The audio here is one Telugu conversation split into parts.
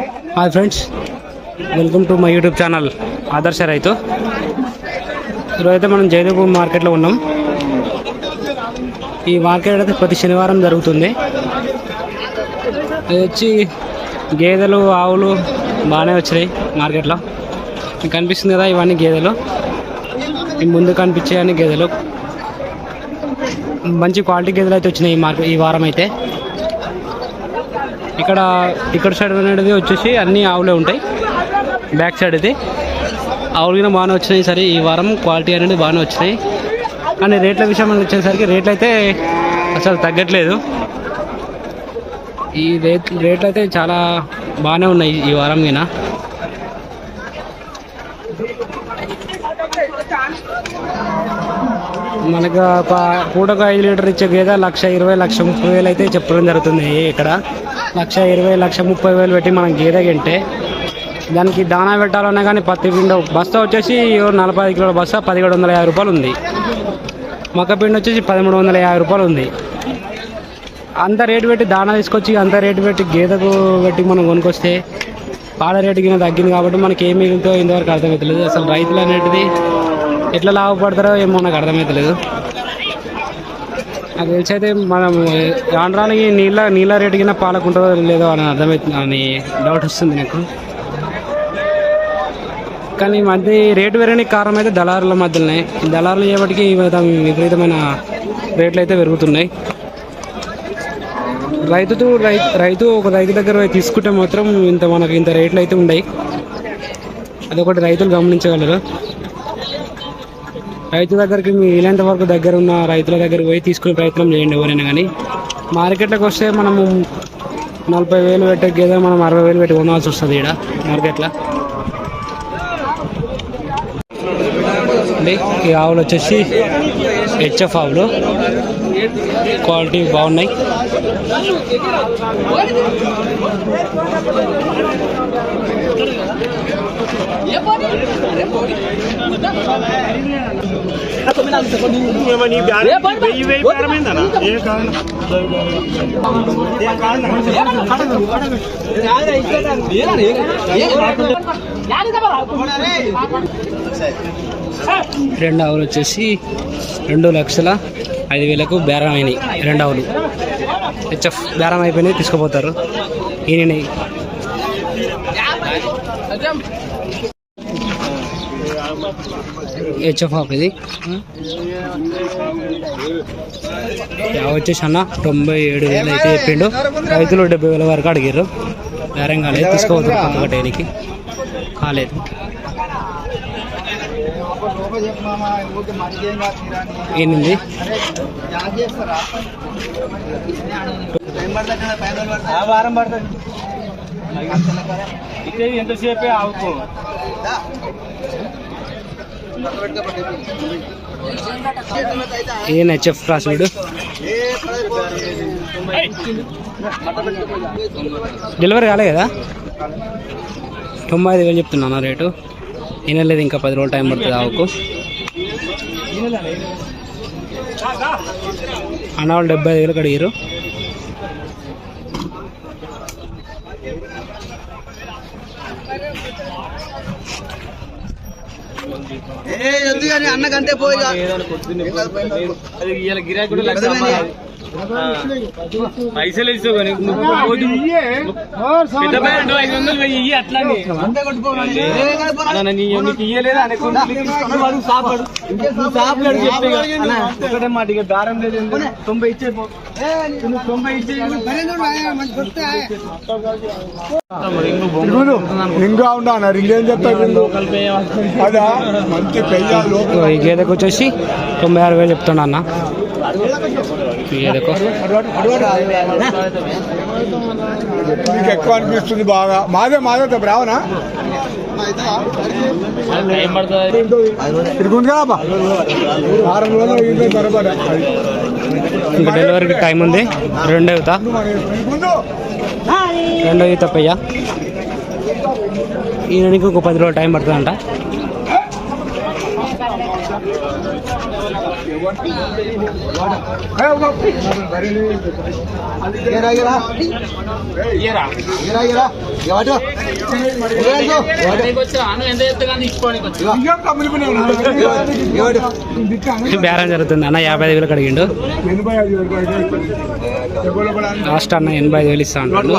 Hi friends welcome to my YouTube channel Adarsha Raitu ఈరోజు మనం జైదేపూర్ మార్కెట్లో ఉన్నాం. ఈ మార్కెట్ అయితే ప్రతి శనివారం జరుగుతుంది. ఇది వచ్చి గేదెలు ఆవులు బాగానే వచ్చినాయి మార్కెట్లో. కనిపిస్తుంది కదా ఇవన్నీ గేదెలు. ముందు కనిపించే అన్ని గేదెలు. మంచి క్వాలిటీ గేదెలు అయితే వచ్చినాయి ఈ మార్కెట్ ఈ వారం అయితే. ఇక్కడ ఇక్కడ సైడ్ అనేది వచ్చేసి అన్ని ఆవులే ఉంటాయి. బ్యాక్ సైడ్ అయితే. ఆవులు కూడా బాగానే వచ్చినాయి సరే ఈ వారం క్వాలిటీ అనేది బాగానే వచ్చినాయి. కానీ రేట్ల విషయం వచ్చేసరికి రేట్లు అయితే అసలు తగ్గట్లేదు. ఈ రేట్ రేట్లు అయితే చాలా బాగానే ఉన్నాయి ఈ వారం కింద మనకు ఒక పూటకు ఐదు లీటర్ ఇచ్చే గేదె లక్ష ఇరవై లక్ష ముప్పై వేలు అయితే చెప్పడం జరుగుతుంది ఇక్కడ. లక్ష ఇరవై లక్ష ముప్పై వేలు పెట్టి మనం గేదె తింటే దానికి దానా పెట్టాలన్నా కానీ పత్తి పిండి బస్తా వచ్చేసి ఓ నలభై ఐదు కిలోల బస్తా పదిహేడు వందల యాభై రూపాయలు ఉంది. మొక్క పిండి వచ్చేసి పదమూడు వందల యాభై రూపాయలు ఉంది. అంత రేటు పెట్టి దానా తీసుకొచ్చి అంత రేటు పెట్టి గేదెకు పెట్టి మనం కొనుక్కొస్తే పాల రేటు కింద తగ్గింది కాబట్టి మనకి ఏమి మిగులుతో ఇంతవరకు అర్థమవుతలేదు అసలు రైతులు అనేటిది ఎట్లా లాభపడతారో ఏమో నాకు అర్థమవుతలేదు నాకు తెలిసి అయితే మనం ఆంధ్రానికి నీళ్ళ నీళ్ళ రేటు కింద పాలకుంటుందో లేదో అని అర్థమవుతుంది అని డౌట్ వస్తుంది నాకు. కానీ ఈ మధ్య రేటు పెరగడానికి కారణం అయితే దళారుల మధ్యలోనే ఈ దళారులు చేయబట్టి విపరీతమైన రేట్లు అయితే పెరుగుతున్నాయి. రైతుతో రైతు రైతు ఒక రైతు దగ్గర తీసుకుంటే మాత్రం ఇంత మనకు ఇంత రేట్లు అయితే ఉన్నాయి అదొకటి రైతులు గమనించగలరు. రైతు దగ్గరికి మీ వీలైనంత వరకు దగ్గర ఉన్న రైతుల దగ్గరికి పోయి తీసుకునే ప్రయత్నం చేయండి ఎవరైనా కానీ. మార్కెట్లోకి వస్తే మనము నలభై వేలు పెట్టే గేదె మనం అరవై వేలు పెట్టి కొనాల్సి వస్తుంది ఇక్కడ మార్కెట్లో. అండి ఈ ఆవులు వచ్చేసి హెచ్ఎఫ్ ఆవులు. క్వాలిటీ బాగున్నాయి. రెండు ఆవులు వచ్చేసి రెండు లక్షల ఐదు వేలకు బేరం అయినాయి రెండు ఆవులు హెచ్ఎఫ్ బేరం అయిపోయినాయి తీసుకుపోతారు. ఈయనని. హెచ్ఎఫ్ ఆఫ్ ఇది. వచ్చేసి అన్న తొంభై ఏడు వేలు అయితే చెప్పిండు. రైతులు డెబ్బై వేల వరకు అడిగారు బేరం కాలేదు తీసుకోవద్దు పక్క కట్టేయడానికి కాలేదు. ఏంది వారం పడుతుంది ఇదే ఎంతసేపే ఆవుకో ఏం హెచ్ఎఫ్ క్రాస్ వీడు డెలివరీ కాలే కదా? తొంభై ఐదు వేలు చెప్తున్నాను రేటు. వినలేదు ఇంకా పది రోజులు టైం పడుతుంది ఆవుకు. అన్న వాళ్ళు డెబ్బై ఐదు వేలకు అడిగారు అన్నకంటే పోయి గిరాకీ పైసలు ఇస్తావు కానీ. పెద్ద ప్యాంటు ఐదు వందలు వెయ్యి ఇయ్యి అట్లానే ఇయ్యలేదా అనే ఒకటే మాట ఇక దారం లేదు ఏం లేదు. తొంభై ఇచ్చే పో. నువ్వు తొంభై ఇచ్చే పెయ్యాలు ఈ గేదెకు వచ్చేసి తొంభై ఆరు వేలు చెప్తున్నా అన్న. మీకు ఎక్కువ అనిపిస్తుంది బాగా. మాదే మాదే రావనా? ఇంకా డెలివరీకి టైం ఉంది. రెండో అవుతా. ముందు రెండో ఈత పెయ్య. ఈయనకి ఒక పది రోజులు టైం పడుతుందంట. బేరం జరుగుతుంది. అన్న యాభై ఐదు వేలకు అడిగిండు. లాస్ట్ అన్న ఎనభై ఐదు వేలు ఇస్తా అంటాడు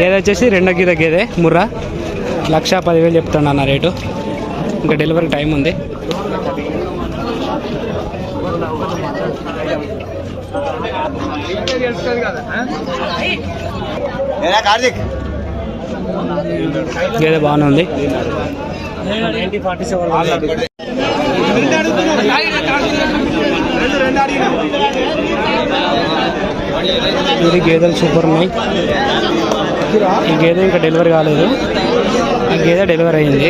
గేదె వచ్చేసి రెండో గీత గేదె ముర్రా. లక్ష పదివేలు చెప్తాడు అన్న రేటు. ఇంకా డెలివరీ టైం ఉంది. కార్తీక్? గేదె బాగానే ఉంది. ఇది గేదెలు సూపర్ ఉన్నాయి. ఈ గేదె ఇంకా డెలివరీ కాలేదు. ఈ గేదె డెలివరీ అయింది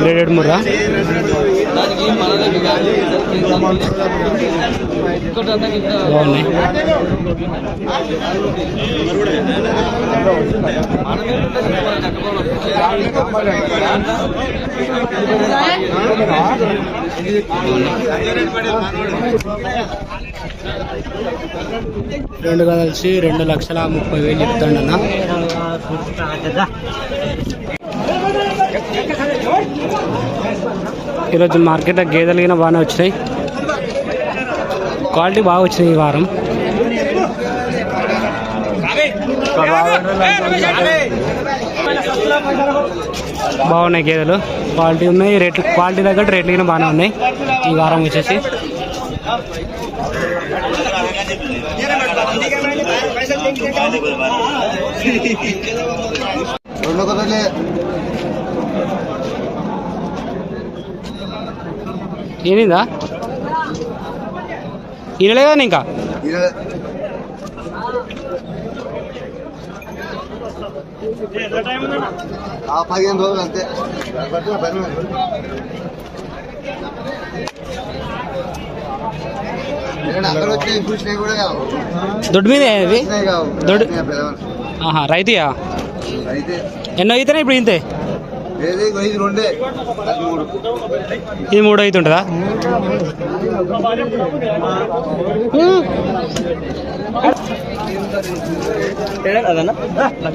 గ్రేడెడ్ ముర్రా బాగున్నాయి. రెండు కలిసి రెండు లక్షల ముప్పై వేలు చెప్తాడు అన్న ఈరోజు మార్కెట్లో గేదెలు గిన బాగానే వచ్చినాయి. క్వాలిటీ బాగా వచ్చినాయి ఈ వారం. బాగున్నాయి గేదెలు. క్వాలిటీ ఉన్నాయి రేట్లు క్వాలిటీ తగ్గట్టు రేట్లు గిన బాగానే ఉన్నాయి. ఈ వారం వచ్చేసి. రెండు కుదరలే ఏనిందా ఈనలే కానీ ఇంకా పదిహేను రోజులు అంతే అందరూ వచ్చి చూసినాయి కూడా కావు దొడ్డు మీద ఇది? దొడ్డు-. ఆహా రైతుయా? ఎన్నో అవుతున్నాయి ఇప్పుడు ఇంతే? ఇది మూడు. అవుతుంటుందా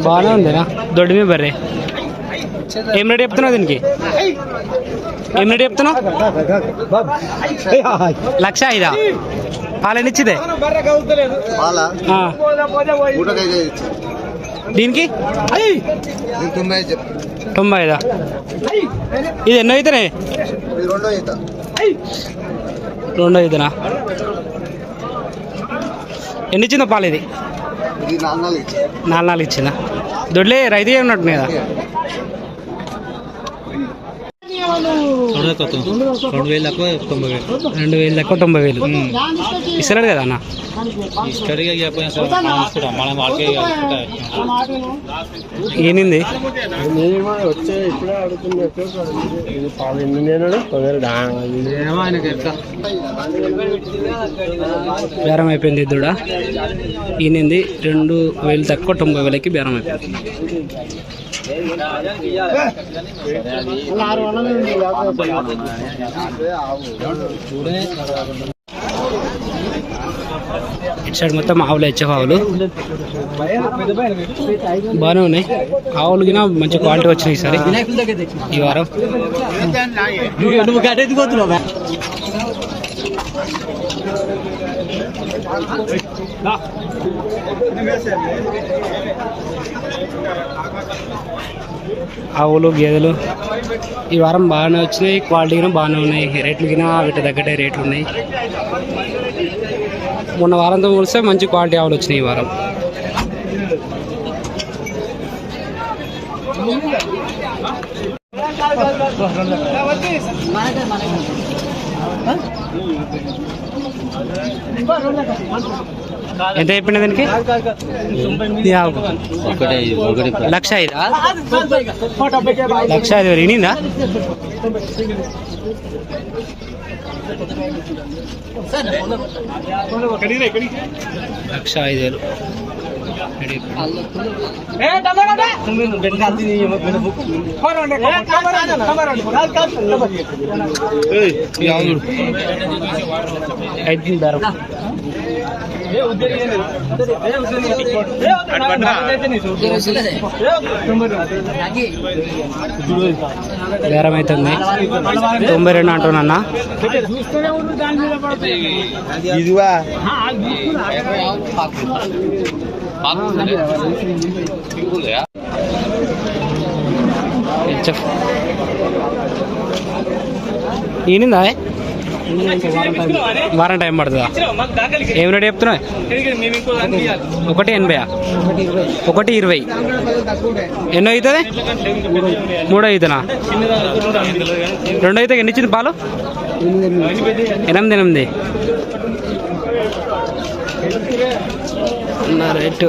బాగానే ఉందినా దొడ్డు మీద బర్రే. ఏం రేట్ చెప్తున్నావు దీనికి? రేట్ చెప్తున్నావు? లక్ష ఐదా? పాలనిచ్చిదే దీనికి? తొంభై ఐదు ఇది ఎన్నో అవుతున్నాయి ఇది రెండో ఐదునా ఎన్ని ఇచ్చిందో పాలు ఇది? నాలుగు నాలుగు ఇచ్చి. నాలుగు నాలుగు ఇచ్చిందా? దొడ్లే రైతు ఉన్నట్టు కదా రెండు వేలు తక్కువ తొంభై వేలు. రెండు వేలు తొంభై వేలు. ఇస్తున్నాడు కదా అన్న? స్టడీగా చెప్పిన సార్ మనం ఇస్తున్నాం. మనం వాళ్ళకి ఏనింది బేరం అయిపోయింది దూడ ఈనింది రెండు వేలు తక్కువ తొంభై వేలకి బేరం అయిపోయింది ఇటు సైడ్ మొత్తం ఆవులు హెచ్ఎఫ్ ఆవులు. బాగానే ఉన్నాయి. ఆవులు గిన మంచి క్వాలిటీ వచ్చినాయి ఈసారి. ఈ వారం. నువ్వు గడ్డెత్తుకోతున్నావు ఆవులు గేదెలు. ఈ వారం బాగానే వచ్చినాయి. క్వాలిటీ గిన బాగానే ఉన్నాయి. రేట్లు గిన వీటి తగ్గట్టే రేట్లు ఉన్నాయి. మొన్న వారంతో పోలిస్తే మంచి క్వాలిటీ ఆవులు వచ్చినాయి ఈ వారం. ఎంత చెప్పింది దానికి? లక్ష ఐదా? లక్ష ఐదు వేలు. ఇనిందా? లక్ష ఐదు వేలు. ఐదు ధర బేరం అవుతుంది తొంభై రెండు అంటున్నా ఇదివా ఈనిందా వారం టైం పడుతుందా ఏం రేట్ చెప్తున్నావు ఒకటి ఎనభై ఒకటి ఇరవై. ఎన్నో అవుతుంది? మూడో అవుతున్నా రెండు అయితే ఎన్ని ఇచ్చింది పాలు? ఎనిమిది. ఎనిమిది. నా రేటు.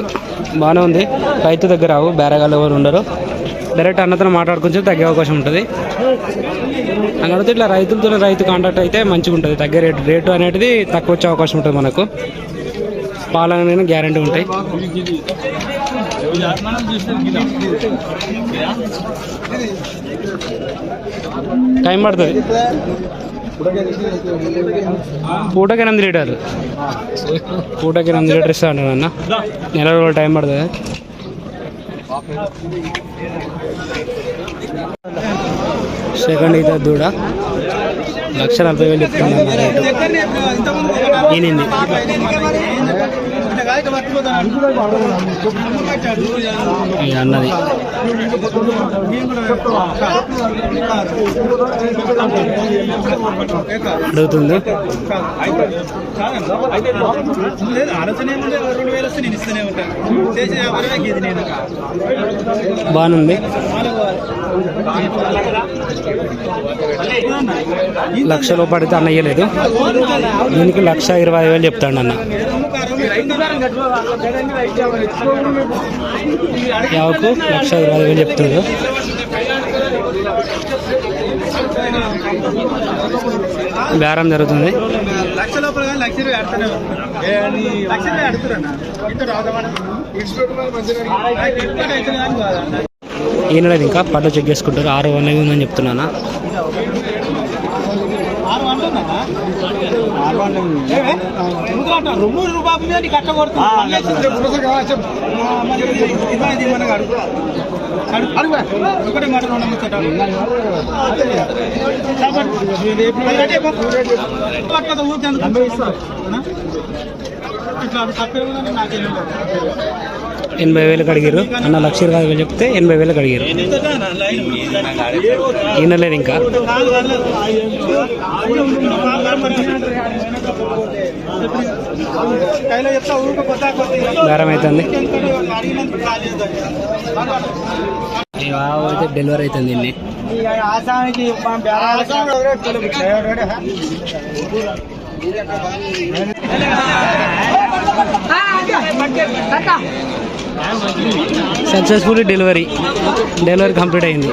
బాగానే ఉంది. రైతు దగ్గర రావు బేరగాళ్ళు ఎవరు ఉండరు. డైరెక్ట్ అన్నతో మాట్లాడుకుంటే తగ్గే అవకాశం ఉంటుంది. అన్నడితే ఇట్లా రైతులతో రైతు కాంటాక్ట్ అయితే మంచిగా ఉంటుంది. తగ్గే రేటు రేటు అనేది తక్కువ వచ్చే అవకాశం ఉంటుంది మనకు. పాలన గ్యారంటీ ఉంటాయి. టైం పడుతుంది. పూటకి ఎనిమిది లీటర్ పూటకి ఎనిమిది లీటర్ ఇస్తా అంటాను అన్న నెల రోజులు టైం పడుతుంది సెకండ్ అయితే దూడ లక్ష నలభై వేలు చెప్తాను అన్న రేటు ఈనింది ఈ అన్నది. అడుగుతుంది. బాగుంది. లక్షలో పడితే అన్న ఇయ్యలేదు. దీనికి లక్ష ఇరవై వేలు చెప్తాడు అన్న యావకు లక్ష ఇరవై వేలు చెప్తుండు బేరం జరుగుతుంది. లక్ష లోపల లక్ష ఇరవై లక్ష ఇరవై ఆడుతున్నా ఇంకా పట్ల చెక్ చేసుకుంటారు. ఆరు వన్ ఉందని చెప్తున్నానా? రెండు రూపాయల మీద నీకు ఒకటే మాట రెండు ముచ్చటాలు. ఊరికే ఇట్లా తప్పే ఉందని నాకేం ఎనభై వేలకు అడిగారు అన్న లక్ష ఇరవై చెప్తే ఎనభై వేలకు అడిగారు ఈయనలేదు ఇంకా. బేరం అవుతుంది. అయితే డెలివరీ అవుతుంది ఇన్ని. ఆసానికి సక్సెస్ఫుల్ డెలివరీ. డెలివరీ కంప్లీట్ అయింది.